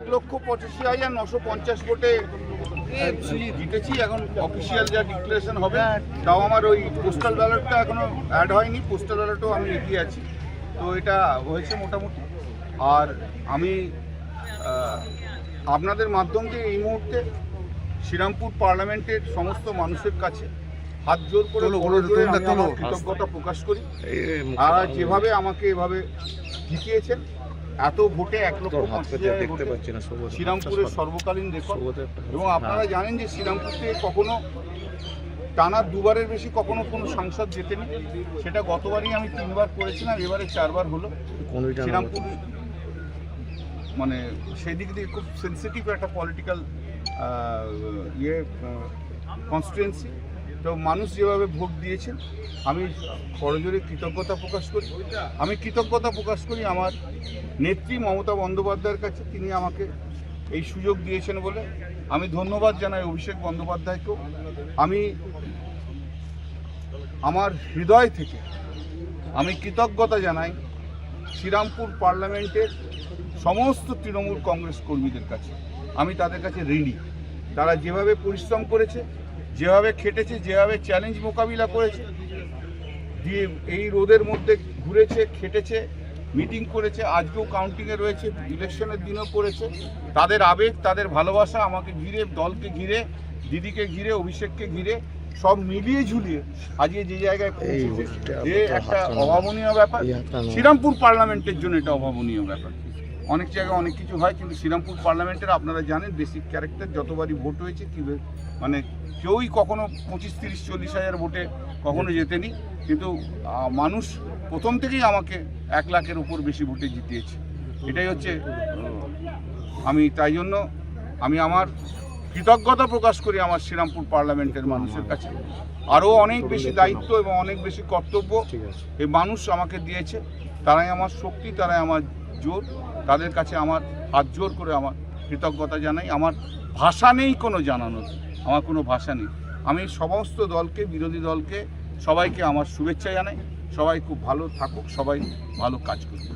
এক লক্ষ পঁচাশি হাজার নশো পঞ্চাশ ভোটে জিতেছি। এখন অফিসিয়াল যা ডিক্লারেশন হবে তাও আমার ওই পোস্টাল ব্যালটটা এখনও অ্যাড হয়নি। পোস্টাল ব্যালটও আমি এগিয়ে আছি। তো এটা হয়েছে মোটামুটি। আর আমি আপনাদের মাধ্যম দিয়ে এই মুহূর্তে শ্রীরামপুর পার্লামেন্টের সমস্ত মানুষের কাছে হাত জোর করে কৃতজ্ঞতা প্রকাশ করি। আর যেভাবে আমাকে এভাবে জিতিয়েছেন এত ভোটে এক লক্ষ শ্রীরামপুরের সর্বকালীন রেকর্ড। এবং আপনারা জানেন যে শ্রীরামপুর থেকে কখনো টানা দুবারের বেশি কখনো কোনো সাংসদ জেতেনি। সেটা গতবারই আমি তিনবার করেছিলাম এবারে চারবার হলো। শ্রীরামপুর মানে সেই দিক দিয়ে খুব সেন্সিটিভ একটা পলিটিক্যাল ইয়ে কনস্টিটুয়েন্সি তো মানুষ যেভাবে ভোট দিয়েছেন, আমি করজোরে কৃতজ্ঞতা প্রকাশ করি। আমি কৃতজ্ঞতা প্রকাশ করি আমার নেত্রী মমতা বন্দ্যোপাধ্যায়ের কাছে, তিনি আমাকে এই সুযোগ দিয়েছেন বলে। আমি ধন্যবাদ জানাই অভিষেক বন্দ্যোপাধ্যায়কেও। আমি আমার হৃদয় থেকে আমি কৃতজ্ঞতা জানাই শ্রীরামপুর পার্লামেন্টের সমস্ত তৃণমূল কংগ্রেস কর্মীদের কাছে। আমি তাদের কাছে ঋণী। তারা যেভাবে পরিশ্রম করেছে যেভাবে খেটেছে যেভাবে চ্যালেঞ্জ মোকাবিলা করেছে দিয়ে এই রোদের মধ্যে ঘুরেছে খেটেছে মিটিং করেছে আজকেও কাউন্টিংয়ে রয়েছে ইলেকশনের দিনও করেছে। তাদের আবেগ তাদের ভালোবাসা আমাকে ঘিরে দলকে ঘিরে দিদিকে ঘিরে অভিষেককে ঘিরে সব মিলিয়ে ঝুলিয়ে আজকে যে জায়গায় পৌঁছেছে যে একটা অভাবনীয় ব্যাপার। শ্রীরামপুর পার্লামেন্টের জন্য এটা অভাবনীয় ব্যাপার। অনেক জায়গায় অনেক কিছু হয় কিন্তু শ্রীরামপুর পার্লামেন্টের আপনারা জানেন বেসিক ক্যারেক্টার যতবারই ভোট হয়েছে কি মানে কেউই কখনো পঁচিশ তিরিশ চল্লিশ হাজার ভোটে কখনো জেতেনি কিন্তু মানুষ প্রথম থেকেই আমাকে এক লাখের উপর বেশি ভোটে জিতিয়েছে। এটাই হচ্ছে আমি তাই জন্য আমি আমার কৃতজ্ঞতা প্রকাশ করি আমার শ্রীরামপুর পার্লামেন্টের মানুষের কাছে। আরও অনেক বেশি দায়িত্ব এবং অনেক বেশি কর্তব্য এই মানুষ আমাকে দিয়েছে তারাই আমার শক্তি তারাই আমার জোর, তাদের কাছে আমার হাত জোর করে আমার কৃতজ্ঞতা জানাই। আমার ভাষা নেই কোনো জানানোর, আমার কোনো ভাষা নেই। আমি সমস্ত দলকে, বিরোধী দলকে, সবাইকে আমার শুভেচ্ছা জানাই। সবাই খুব ভালো থাকুক, সবাই ভালো কাজ করুক।